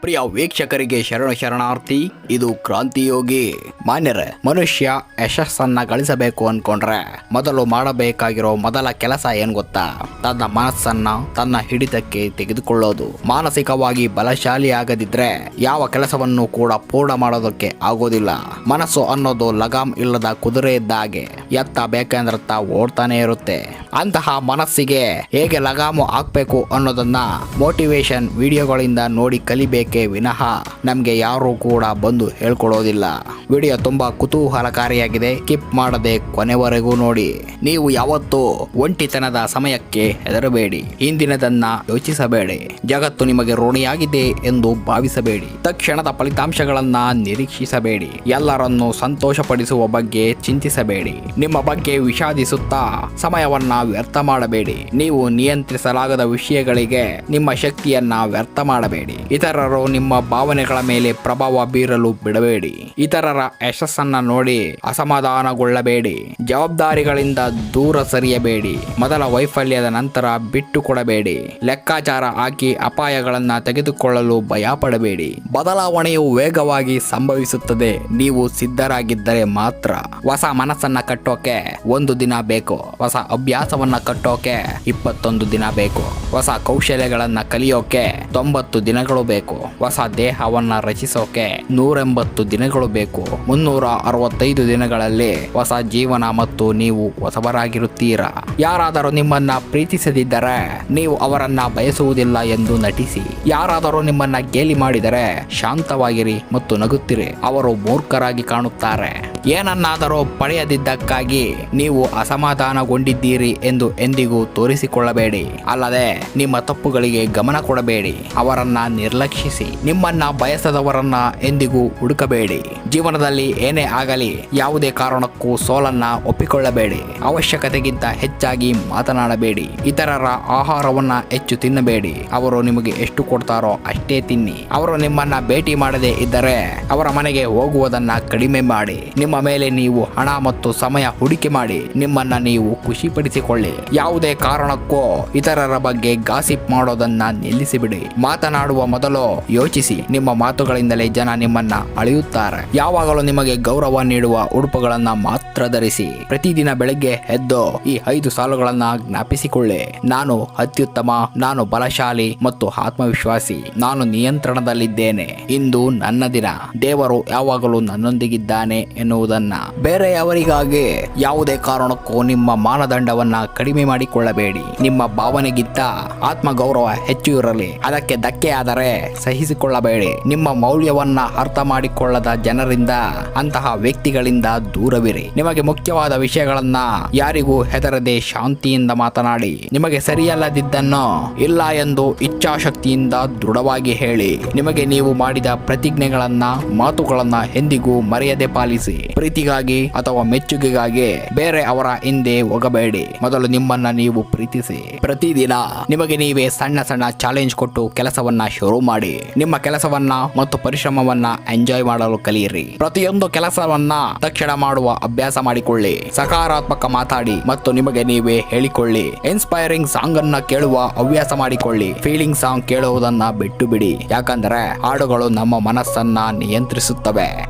ಪ್ರಿಯ ವೀಕ್ಷಕರಿಗೆ ಶರಣ ಶರಣಾರ್ಥಿ, ಇದು ಕ್ರಾಂತಿಯೋಗಿ. ಮಾನ್ಯರೇ, ಮನುಷ್ಯ ಯಶಸ್ಸನ್ನ ಗಳಿಸಬೇಕು ಅನ್ಕೊಂಡ್ರೆ ಮೊದಲು ಮಾಡಬೇಕಾಗಿರೋ ಮೊದಲ ಕೆಲಸ ಏನ್ ಗೊತ್ತಾ? ತನ್ನ ಮನಸ್ಸನ್ನ ತನ್ನ ಹಿಡಿತಕ್ಕೆ ತೆಗೆದುಕೊಳ್ಳೋದು. ಮಾನಸಿಕವಾಗಿ ಬಲಶಾಲಿ ಆಗದಿದ್ರೆ ಯಾವ ಕೆಲಸವನ್ನು ಕೂಡ ಪೂರ್ಣ ಮಾಡೋದಕ್ಕೆ ಆಗೋದಿಲ್ಲ. ಮನಸ್ಸು ಅನ್ನೋದು ಲಗಾಮ್ ಇಲ್ಲದ ಕುದುರೆ ಇದ್ದ ಹಾಗೆ. ಎತ್ತ ಬೇಕೆಂದ್ರತ್ತ ಓಡ್ತಾನೆ ಇರುತ್ತೆ. ಅಂತಹ ಮನಸ್ಸಿಗೆ ಹೇಗೆ ಲಗಾಮು ಹಾಕ್ಬೇಕು ಅನ್ನೋದನ್ನ ಮೋಟಿವೇಶನ್ ವಿಡಿಯೋಗಳಿಂದ ನೋಡಿ ಕಲಿಬೇಕೆ ವಿನಃ ನಮ್ಗೆ ಯಾರು ಕೂಡ ಬಂದು ಹೇಳ್ಕೊಡೋದಿಲ್ಲ. ವಿಡಿಯೋ ತುಂಬಾ ಕುತೂಹಲಕಾರಿಯಾಗಿದೆ. ಕಿಪ್ ಮಾಡದೆ ಕೊನೆವರೆಗೂ ನೋಡಿ. ನೀವು ಯಾವತ್ತೂ ಒಂಟಿತನದ ಸಮಯಕ್ಕೆ ಹೆದರಬೇಡಿ. ಹಿಂದಿನದನ್ನ ಯೋಚಿಸಬೇಡಿ. ಜಗತ್ತು ನಿಮಗೆ ಋಣಿಯಾಗಿದೆ ಎಂದು ಭಾವಿಸಬೇಡಿ. ತಕ್ಷಣದ ಫಲಿತಾಂಶಗಳನ್ನ ನಿರೀಕ್ಷಿಸಬೇಡಿ. ಎಲ್ಲರನ್ನು ಸಂತೋಷಪಡಿಸುವ ಬಗ್ಗೆ ಚಿಂತಿಸಬೇಡಿ. ನಿಮ್ಮ ಬಗ್ಗೆ ವಿಷಾದಿಸುತ್ತಾ ಸಮಯವನ್ನ ವ್ಯರ್ಥ ಮಾಡಬೇಡಿ. ನೀವು ನಿಯಂತ್ರಿಸಲಾಗದ ವಿಷಯಗಳಿಗೆ ನಿಮ್ಮ ಶಕ್ತಿಯನ್ನ ವ್ಯರ್ಥ ಮಾಡಬೇಡಿ. ಇತರರು ನಿಮ್ಮ ಭಾವನೆಗಳ ಮೇಲೆ ಪ್ರಭಾವ ಬೀರಲು ಬಿಡಬೇಡಿ. ಇತರರ ಯಶಸ್ಸನ್ನ ನೋಡಿ ಅಸಮಾಧಾನಗೊಳ್ಳಬೇಡಿ. ಜವಾಬ್ದಾರಿಗಳಿಂದ ದೂರ ಸರಿಯಬೇಡಿ. ಮೊದಲ ವೈಫಲ್ಯದ ನಂತರ ಬಿಟ್ಟು ಕೊಡಬೇಡಿ ಲೆಕ್ಕಾಚಾರ ಹಾಕಿ ಅಪಾಯಗಳನ್ನು ತೆಗೆದುಕೊಳ್ಳಲು ಭಯ ಪಡಬೇಡಿ ಬದಲಾವಣೆಯು ವೇಗವಾಗಿ ಸಂಭವಿಸುತ್ತದೆ. ನೀವು ಸಿದ್ಧರಾಗಿದ್ದರೆ ಮಾತ್ರ ಹೊಸ ಮನಸ್ಸನ್ನ ಕಟ್ಟೋಕೆ ಒಂದು ದಿನ ಬೇಕು. ಹೊಸ ಅಭ್ಯಾಸವನ್ನ ಕಟ್ಟೋಕೆ ಇಪ್ಪತ್ತೊಂದು ದಿನ ಬೇಕು. ಹೊಸ ಕೌಶಲ್ಯಗಳನ್ನ ಕಲಿಯೋಕೆ ತೊಂಬತ್ತು ದಿನಗಳು ಬೇಕು. ಹೊಸ ದೇಹವನ್ನ ರಚಿಸೋಕೆ ನೂರೆಂಬತ್ತು ದಿನಗಳು ಬೇಕು. ಮುನ್ನೂರ ಅರವತ್ತೈದು ದಿನಗಳಲ್ಲಿ ಹೊಸ ಜೀವನ ಮತ್ತು ನೀವು ಹೊಸಬರಾಗಿರುತ್ತೀರಾ ಯಾರಾದರೂ ನಿಮ್ಮನ್ನ ಪ್ರೀತಿಸದಿದ್ದರೆ ನೀವು ಅವರನ್ನ ಬಯಸುವುದಿಲ್ಲ ಎಂದು ನಟಿಸಿ. ಯಾರಾದರೂ ನಿಮ್ಮನ್ನ ಗೇಲಿ ಮಾಡಿದರೆ ಶಾಂತವಾಗಿರಿ ಮತ್ತು ನಗುತ್ತಿರಿ. ಅವರು ಮೂರ್ಖರಾಗಿ ಕಾಣುತ್ತಾರೆ. ಏನನ್ನಾದರೂ ಪಡೆಯದಿದ್ದಕ್ಕಾಗಿ ನೀವು ಅಸಮಾಧಾನಗೊಂಡಿದ್ದೀರಿ ಎಂದು ಎಂದಿಗೂ ತೋರಿಸಿಕೊಳ್ಳಬೇಡಿ. ಅಲ್ಲದೆ ನಿಮ್ಮ ತಪ್ಪುಗಳಿಗೆ ಗಮನ ಕೊಡಬೇಡಿ. ಅವರನ್ನ ನಿರ್ಲಕ್ಷಿಸಿ, ನಿಮ್ಮನ್ನ ಬಯಸದವರನ್ನ ಎಂದಿಗೂ ಹುಡುಕಬೇಡಿ. ಜೀವನದಲ್ಲಿ ಏನೇ ಆಗಲಿ, ಯಾವುದೇ ಕಾರಣಕ್ಕೂ ಸೋಲನ್ನ ಒಪ್ಪಿಕೊಳ್ಳಬೇಡಿ. ಅವಶ್ಯಕತೆಗಿಂತ ಹೆಚ್ಚಾಗಿ ಮಾತನಾಡಬೇಡಿ. ಇತರರ ಆಹಾರವನ್ನ ಹೆಚ್ಚು ತಿನ್ನಬೇಡಿ. ಅವರು ನಿಮಗೆ ಎಷ್ಟು ಕೊಡ್ತಾರೋ ಅಷ್ಟೇ ತಿನ್ನಿ. ಅವರು ನಿಮ್ಮನ್ನ ಭೇಟಿ ಮಾಡದೇ ಇದ್ದರೆ ಅವರ ಮನೆಗೆ ಹೋಗುವುದನ್ನ ಕಡಿಮೆ ಮಾಡಿ. ನಿಮ್ಮ ಮೇಲೆ ನೀವು ಹಣ ಮತ್ತು ಸಮಯ ಹೂಡಿಕೆ ಮಾಡಿ, ನಿಮ್ಮನ್ನ ನೀವು ಖುಷಿಪಡಿಸಿಕೊಳ್ಳಿ. ಯಾವುದೇ ಕಾರಣಕ್ಕೂ ಇತರರ ಬಗ್ಗೆ ಗಾಸಿಪ್ ಮಾಡೋದನ್ನ ನಿಲ್ಲಿಸಿಬಿಡಿ. ಮಾತನಾಡುವ ಮೊದಲು ಯೋಚಿಸಿ. ನಿಮ್ಮ ಮಾತುಗಳಿಂದಲೇ ಜನ ನಿಮ್ಮನ್ನ ಅಳೆಯುತ್ತಾರೆ. ಯಾವಾಗಲೂ ನಿಮಗೆ ಗೌರವ ನೀಡುವ ಉಡುಪುಗಳನ್ನ ಮಾತ್ರ ಧರಿಸಿ. ಪ್ರತಿದಿನ ಬೆಳಗ್ಗೆ ಎದ್ದು ಈ ಐದು ಸಾಲುಗಳನ್ನ ಜ್ಞಾಪಿಸಿಕೊಳ್ಳಿ. ನಾನು ಅತ್ಯುತ್ತಮ, ನಾನು ಬಲಶಾಲಿ ಮತ್ತು ಆತ್ಮವಿಶ್ವಾಸಿ. ನಾನು ನಿಯಂತ್ರಣದಲ್ಲಿದ್ದೇನೆ. ಇಂದು ನನ್ನ ದಿನ. ದೇವರು ಯಾವಾಗಲೂ ನನ್ನೊಂದಿಗಿದ್ದಾನೆ ಎನ್ನುವುದನ್ನ ಬೇರೆಯವರಿಗಾಗಿ ಯಾವುದೇ ಕಾರಣಕ್ಕೂ ನಿಮ್ಮ ಮಾನದಂಡವನ್ನ ಕಡಿಮೆ ಮಾಡಿಕೊಳ್ಳಬೇಡಿ. ನಿಮ್ಮ ಭಾವನೆಗಿಂತ ಆತ್ಮಗೌರವ ಹೆಚ್ಚು ಇರಲಿ. ಅದಕ್ಕೆ ಧಕ್ಕೆಯಾದರೆ ಸಹಿಸಿಕೊಳ್ಳಬೇಡಿ. ನಿಮ್ಮ ಮೌಲ್ಯವನ್ನ ಅರ್ಥ ಮಾಡಿಕೊಳ್ಳದ ಜನರಿಂದ ಅಂತಹ ವ್ಯಕ್ತಿಗಳಿಂದ ದೂರವಿರಿ. ನಿಮಗೆ ಮುಖ್ಯವಾದ ವಿಷಯಗಳನ್ನ ಯಾರಿಗೂ ಹೆದರದೆ ಶಾಂತಿಯಿಂದ ಮಾತನಾಡಿ. ನಿಮಗೆ ಸರಿಯಲ್ಲದಿದ್ದನ್ನು ಇಲ್ಲ ಎಂದು ಇಚ್ಛಾಶಕ್ತಿಯಿಂದ ದೃಢವಾಗಿ ಹೇಳಿ. ನಿಮಗೆ ನೀವು ಮಾಡಿದ ಪ್ರತಿಜ್ಞೆಗಳನ್ನ, ಮಾತುಗಳನ್ನ ಎಂದಿಗೂ ಮರೆಯದೆ ಪಾಲಿಸಿ. ಪ್ರೀತಿಗಾಗಿ ಅಥವಾ ಮೆಚ್ಚುಗೆಗಾಗಿ ಬೇರೆ ಅವರ ಹಿಂದೆ ಹೋಗಬೇಡಿ. ಮೊದಲು ನಿಮ್ಮನ್ನ ನೀವು ಪ್ರೀತಿಸಿ. ಪ್ರತಿದಿನ ನಿಮಗೆ ನೀವೇ ಸಣ್ಣ ಸಣ್ಣ ಚಾಲೆಂಜ್ ಕೊಟ್ಟು ಕೆಲಸವನ್ನ ಶುರು ಮಾಡಿ. ನಿಮ್ಮ ಕೆಲಸವನ್ನ ಮತ್ತು ಪರಿಶ್ರಮವನ್ನ ಎಂಜಾಯ್ ಮಾಡಲು ಕಲಿಯಿರಿ. ಪ್ರತಿಯೊಂದು ಕೆಲಸವನ್ನ ತಕ್ಷಣ ಮಾಡುವ ಅಭ್ಯಾಸ ಮಾಡಿಕೊಳ್ಳಿ. ಸಕಾರಾತ್ಮಕ ಮಾತಾಡಿ ಮತ್ತು ನಿಮಗೆ ನೀವೇ ಹೇಳಿಕೊಳ್ಳಿ. ಇನ್ಸ್ಪೈರಿಂಗ್ ಸಾಂಗ್ ಅನ್ನ ಕೇಳುವ ಹವ್ಯಾಸ ಮಾಡಿಕೊಳ್ಳಿ. ಫೀಲಿಂಗ್ ಸಾಂಗ್ ಕೇಳುವುದನ್ನ ಬಿಟ್ಟು ಬಿಡಿ. ಯಾಕಂದ್ರೆ ಹಾಡುಗಳು ನಮ್ಮ ಮನಸ್ಸನ್ನ ನಿಯಂತ್ರಿಸುತ್ತವೆ.